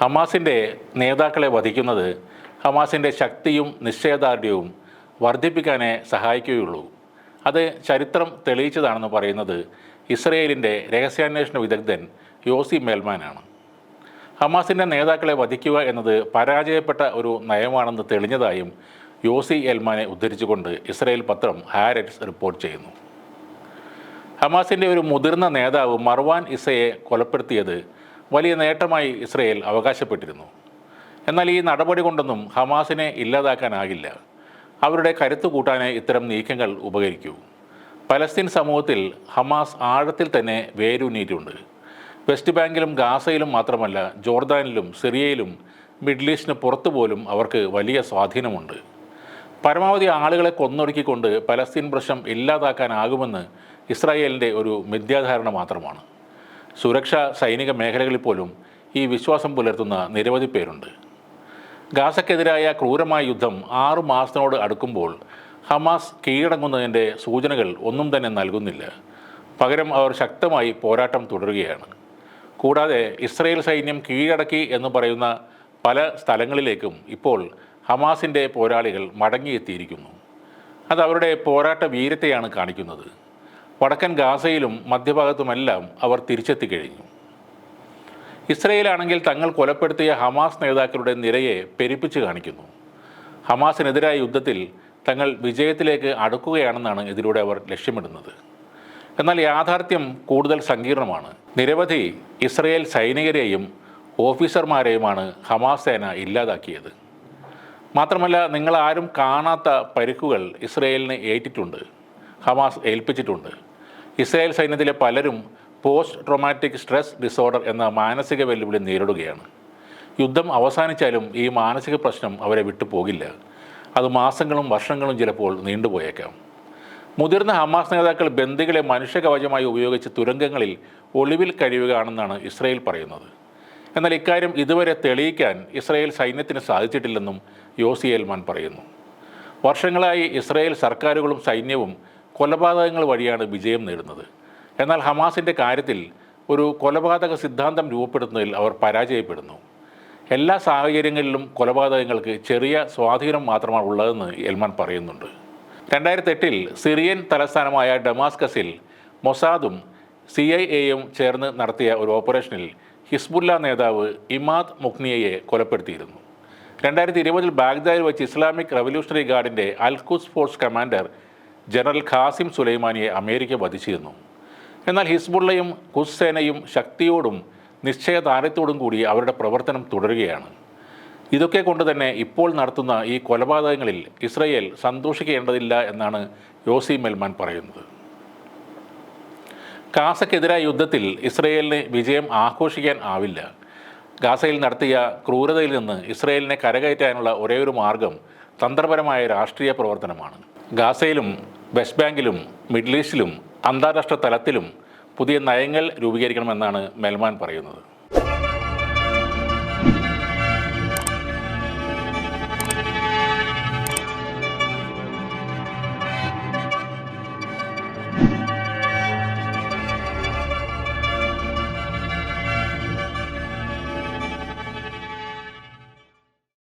ഹമാസിന്റെ നേതാക്കളെ വധിക്കുന്നത് ഹമാസിന്റെ ശക്തിയും നിശ്ചയദാർഢ്യവും വർദ്ധിപ്പിക്കാനേ സഹായിക്കുകയുള്ളൂ. അത് ചരിത്രം തെളിയിച്ചതാണെന്ന് പറയുന്നത് ഇസ്രയേലിന്റെ രഹസ്യാന്വേഷണ വിദഗ്ധൻ യോസി മേൽമാനാണ്. ഹമാസിന്റെ നേതാക്കളെ വധിക്കുക എന്നത് പരാജയപ്പെട്ട ഒരു നയമാണെന്ന് തെളിഞ്ഞതായും യോസി എൽമാനെ ഉദ്ധരിച്ചുകൊണ്ട് ഇസ്രയേൽ പത്രം ഹാരറ്റ്സ് റിപ്പോർട്ട് ചെയ്യുന്നു. ഹമാസിന്റെ ഒരു മുതിർന്ന നേതാവ് മർവാൻ ഇസയെ കൊലപ്പെടുത്തിയത് വലിയ നേട്ടമായി ഇസ്രയേൽ അവകാശപ്പെട്ടിരുന്നു. എന്നാൽ ഈ നടപടി കൊണ്ടൊന്നും ഹമാസിനെ ഇല്ലാതാക്കാനാകില്ല. അവരുടെ കരുത്തു കൂട്ടാനെ ഇത്തരം നീക്കങ്ങൾ ഉപകരിക്കൂ. പലസ്തീൻ സമൂഹത്തിൽ ഹമാസ് ആഴത്തിൽ തന്നെ വേരൂന്നിയിട്ടുണ്ട്. വെസ്റ്റ് ബാങ്കിലും ഗാസയിലും മാത്രമല്ല ജോർദാനിലും സിറിയയിലും മിഡിൽ ഈസ്റ്റിന് പുറത്തു പോലും അവർക്ക് വലിയ സ്വാധീനമുണ്ട്. പരമാവധി ആളുകളെ കൊന്നൊടുക്കിക്കൊണ്ട് പലസ്തീൻ പ്രശ്നം ഇല്ലാതാക്കാനാകുമെന്ന് ഇസ്രായേലിന്റെ ഒരു മിഥ്യാധാരണ മാത്രമാണ്. സുരക്ഷാ സൈനിക മേഖലകളിൽ പോലും ഈ വിശ്വാസം പുലർത്തുന്ന നിരവധി പേരുണ്ട്. ഗാസക്കെതിരായ ക്രൂരമായ യുദ്ധം ആറു മാസത്തിനോട് അടുക്കുമ്പോൾ ഹമാസ് കീഴടങ്ങുന്നതിന്റെ സൂചനകൾ ഒന്നും തന്നെ നൽകുന്നില്ല. പകരം അവർ ശക്തമായി പോരാട്ടം തുടരുകയാണ്. കൂടാതെ ഇസ്രയേൽ സൈന്യം കീഴടക്കി എന്ന് പറയുന്ന പല സ്ഥലങ്ങളിലേക്കും ഇപ്പോൾ ഹമാസിന്റെ പോരാളികൾ മടങ്ങിയെത്തിയിരിക്കുന്നു. അത് അവരുടെ പോരാട്ട വീരത്തെയാണ് കാണിക്കുന്നത്. വടക്കൻ ഗാസയിലും മധ്യഭാഗത്തുമെല്ലാം അവർ തിരിച്ചെത്തിക്കഴിഞ്ഞു ഇസ്രയേലാണെങ്കിൽ തങ്ങൾ കൊലപ്പെടുത്തിയ ഹമാസ് നേതാക്കളുടെ നിരയെ പെരുപ്പിച്ച് കാണിക്കുന്നു. ഹമാസിനെതിരായ യുദ്ധത്തിൽ തങ്ങൾ വിജയത്തിലേക്ക് അടുക്കുകയാണെന്നാണ് ഇതിലൂടെ അവർ ലക്ഷ്യമിടുന്നത്. എന്നാൽ യാഥാർത്ഥ്യം കൂടുതൽ സങ്കീർണമാണ്. നിരവധി ഇസ്രയേൽ സൈനികരെയും ഓഫീസർമാരെയുമാണ് ഹമാസ് സേന ഇല്ലാതാക്കിയത്. മാത്രമല്ല നിങ്ങളാരും കാണാത്ത പരിക്കുകൾ ഇസ്രയേലിന് ഏറ്റിട്ടുണ്ട് ഹമാസ് ഏൽപ്പിച്ചിട്ടുണ്ട്. ഇസ്രായേൽ സൈന്യത്തിലെ പലരും പോസ്റ്റ് ട്രോമാറ്റിക് സ്ട്രെസ് ഡിസോർഡർ എന്ന മാനസിക വെല്ലുവിളി നേരിടുകയാണ്. യുദ്ധം അവസാനിച്ചാലും ഈ മാനസിക പ്രശ്നം അവരെ വിട്ടുപോകില്ല അത് മാസങ്ങളും വർഷങ്ങളും ചിലപ്പോൾ നീണ്ടുപോയേക്കാം. മുതിർന്ന ഹമാസ് നേതാക്കൾ ബന്ദികളെ മനുഷ്യകവചമായി ഉപയോഗിച്ച് തുരങ്കങ്ങളിൽ ഒളിവിൽ കഴിയുകയാണെന്നാണ് ഇസ്രയേൽ പറയുന്നത്. എന്നാൽ ഇക്കാര്യം ഇതുവരെ തെളിയിക്കാൻ ഇസ്രയേൽ സൈന്യത്തിന് സാധിച്ചിട്ടില്ലെന്നും യോസി എൽമാൻ പറയുന്നു. വർഷങ്ങളായി ഇസ്രയേൽ സർക്കാരുകളും സൈന്യവും കൊലപാതകങ്ങൾ വഴിയാണ് വിജയം നേടുന്നത്. എന്നാൽ ഹമാസിന്റെ കാര്യത്തിൽ ഒരു കൊലപാതക സിദ്ധാന്തം രൂപപ്പെടുത്തുന്നതിൽ അവർ പരാജയപ്പെടുന്നു. എല്ലാ സാഹചര്യങ്ങളിലും കൊലപാതകങ്ങൾക്ക് ചെറിയ സ്വാധീനം മാത്രമാണ് ഉള്ളതെന്ന് എൽമാൻ പറയുന്നുണ്ട്. രണ്ടായിരത്തി എട്ടിൽ സിറിയൻ തലസ്ഥാനമായ ഡമാസ്കസിൽ മൊസാദും സി ഐ എയും ചേർന്ന് നടത്തിയ ഒരു ഓപ്പറേഷനിൽ ഹിസ്ബുല്ല നേതാവ് ഇമാദ് മുഖ്നിയയെ കൊലപ്പെടുത്തിയിരുന്നു. രണ്ടായിരത്തി ഇരുപതിൽ ബാഗ്ദാദിൽ വെച്ച് Islamic revolutionary ഗാർഡിന്റെ al Quds force commander general Qasem സുലൈമാനിയെ America വധിച്ചിരുന്നു. എന്നാൽ ഹിസ്ബുള്ളയും കുസ്സേനയും ശക്തിയോടും നിശ്ചയദാർഢ്യത്തോടും കൂടി അവരുടെ പ്രവർത്തനം തുടരുകയാണ്. ഇതൊക്കെ കൊണ്ട് തന്നെ ഇപ്പോൾ നടത്തുന്ന ഈ കൊലപാതകങ്ങളിൽ ഇസ്രയേൽ സന്തോഷിക്കേണ്ടതില്ല എന്നാണ് യോസി മെൽമാൻ പറയുന്നത്. ഗാസക്കെതിരായ യുദ്ധത്തിൽ ഇസ്രയേലിന് വിജയം ആഘോഷിക്കാൻ ആവില്ല. ഗാസയിൽ നടത്തിയ ക്രൂരതയിൽ നിന്ന് ഇസ്രയേലിനെ കരകയറ്റാനുള്ള ഒരേയൊരു മാർഗം തന്ത്രപരമായ രാഷ്ട്രീയ പ്രവർത്തനമാണ്. ഗാസയിലും വെസ്റ്റ് ബാങ്കിലും മിഡിൽ ഈസ്റ്റിലും അന്താരാഷ്ട്ര തലത്തിലും പുതിയ നയങ്ങൾ രൂപീകരിക്കണമെന്നാണ് മെൽമാൻ പറയുന്നത്.